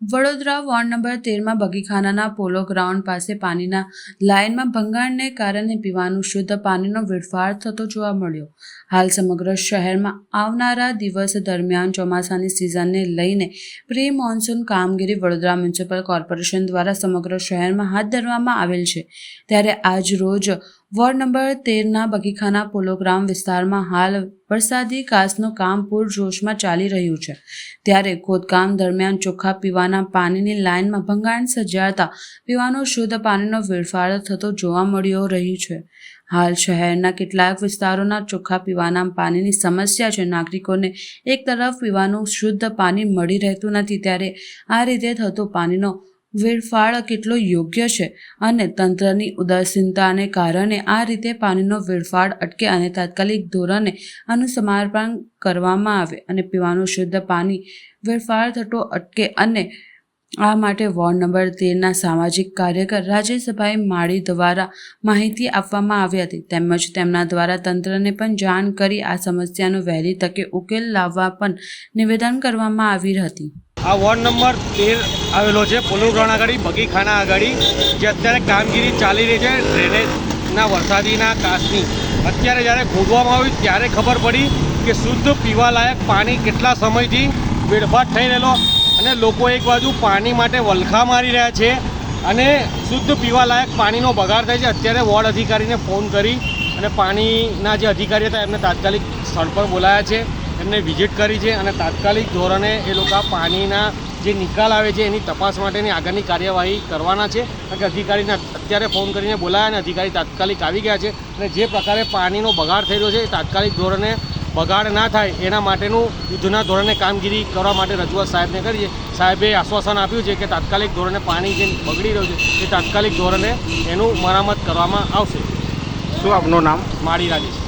Vadodara ward number તેરમાં બગીખાનાના પોલો ground પાસે પાણીના લાઇનમાં ભંગાણને કારણે પીવાનું શુદ્ધ પાણીનો વેડફાટ થતો જોવા મળ્યો. હાલ સમગ્ર શહેરમાં આવનારા દિવસ દરમિયાન ચોમાસાની સિઝનને લઈને પ્રી મોન્સૂન કામગીરી વડોદરા મ્યુનિસિપલ કોર્પોરેશન દ્વારા સમગ્ર શહેરમાં હાથ ધરવામાં આવેલ છે. ત્યારે આજ રોજ વોર્ડ નંબર તેરના બગીખાના પોલો ગ્રાઉન્ડ વિસ્તારમાં હાલ વરસાદી કાસનું કામ પૂરજોશમાં ચાલી રહ્યું છે. ત્યારે ખોદકામ દરમિયાન ચોખ્ખા પીવાના પાણીની લાઇનમાં ભંગાણ સર્જાતા પીવાનો શુદ્ધ પાણીનો વેડફાટ થતો જોવા મળ્યો રહ્યું છે. હાલ શહેરના કેટલાક વિસ્તારોના ચોખ્ખા પીવાના પાણીની સમસ્યા છે. નાગરિકોને એક તરફ પીવાનું શુદ્ધ પાણી મળી રહેતું નથી, ત્યારે આ રીતે થતો પાણીનો વેડફાળ કેટલો યોગ્ય છે અને તંત્રની ઉદાસીનતાને કારણે આ રીતે પાણીનો વેડફાળ અટકે અને તાત્કાલિક ધોરણે આનું કરવામાં આવે અને પીવાનું શુદ્ધ પાણી વેડફાળ થતો અટકે અને આ માટે વોર્ડ નંબર તેરના સામાજિક કાર્યકર રાજેશભાઈ માળી દ્વારા માહિતી આપવામાં આવી હતી. તેમજ તેમના દ્વારા તંત્રને પણ જાણ કરી આ સમસ્યાનો વહેલી તકે ઉકેલ લાવવા પણ નિવેદન કરવામાં આવી હતી. આ વોર્ડ નંબર તેર આવેલો છે. પોલો ગ્રાઉન્ડ આગળ બગીખાના આગળ જે અત્યારે કામગીરી ચાલી રહી છે ડ્રેનેજના વરસાદીના કાસની અત્યારે જ્યારે ખોદવામાં આવ્યું ત્યારે ખબર પડી કે શુદ્ધ પીવાલાયક પાણી કેટલા સમયથી વેડફાટ થઈ રહેલો અને લોકો એક બાજુ પાણી માટે વલખા મારી રહ્યા છે અને શુદ્ધ પીવાલાયક પાણીનો બગાડ થાય છે. અત્યારે વોર્ડ અધિકારીને ફોન કરી અને પાણીના જે અધિકારી હતા એમને તાત્કાલિક સ્થળ પર બોલાયા છે. એમને વિઝિટ કરી છે અને તાત્કાલિક ધોરણે એ લોકો પાણીના જે નિકાલ આવે છે એની તપાસ માટેની આગળની કાર્યવાહી કરવાના છે. કારણ કે અધિકારીને અત્યારે ફોન કરીને બોલાયા અને અધિકારી તાત્કાલિક આવી ગયા છે. અને જે પ્રકારે પાણીનો બગાડ થઈ રહ્યો છે એ તાત્કાલિક ધોરણે બગાડ ના થાય એના માટેનું યુદ્ધના ધોરણે કામગીરી કરવા માટે રજૂઆત સાહેબને કરીએ. સાહેબે આશ્વાસન આપ્યું છે કે તાત્કાલિક ધોરણે પાણી જે બગડી રહ્યું છે એ તાત્કાલિક ધોરણે એનું મરામત કરવામાં આવશે. શું આપનું નામ? માળી રાજેશ.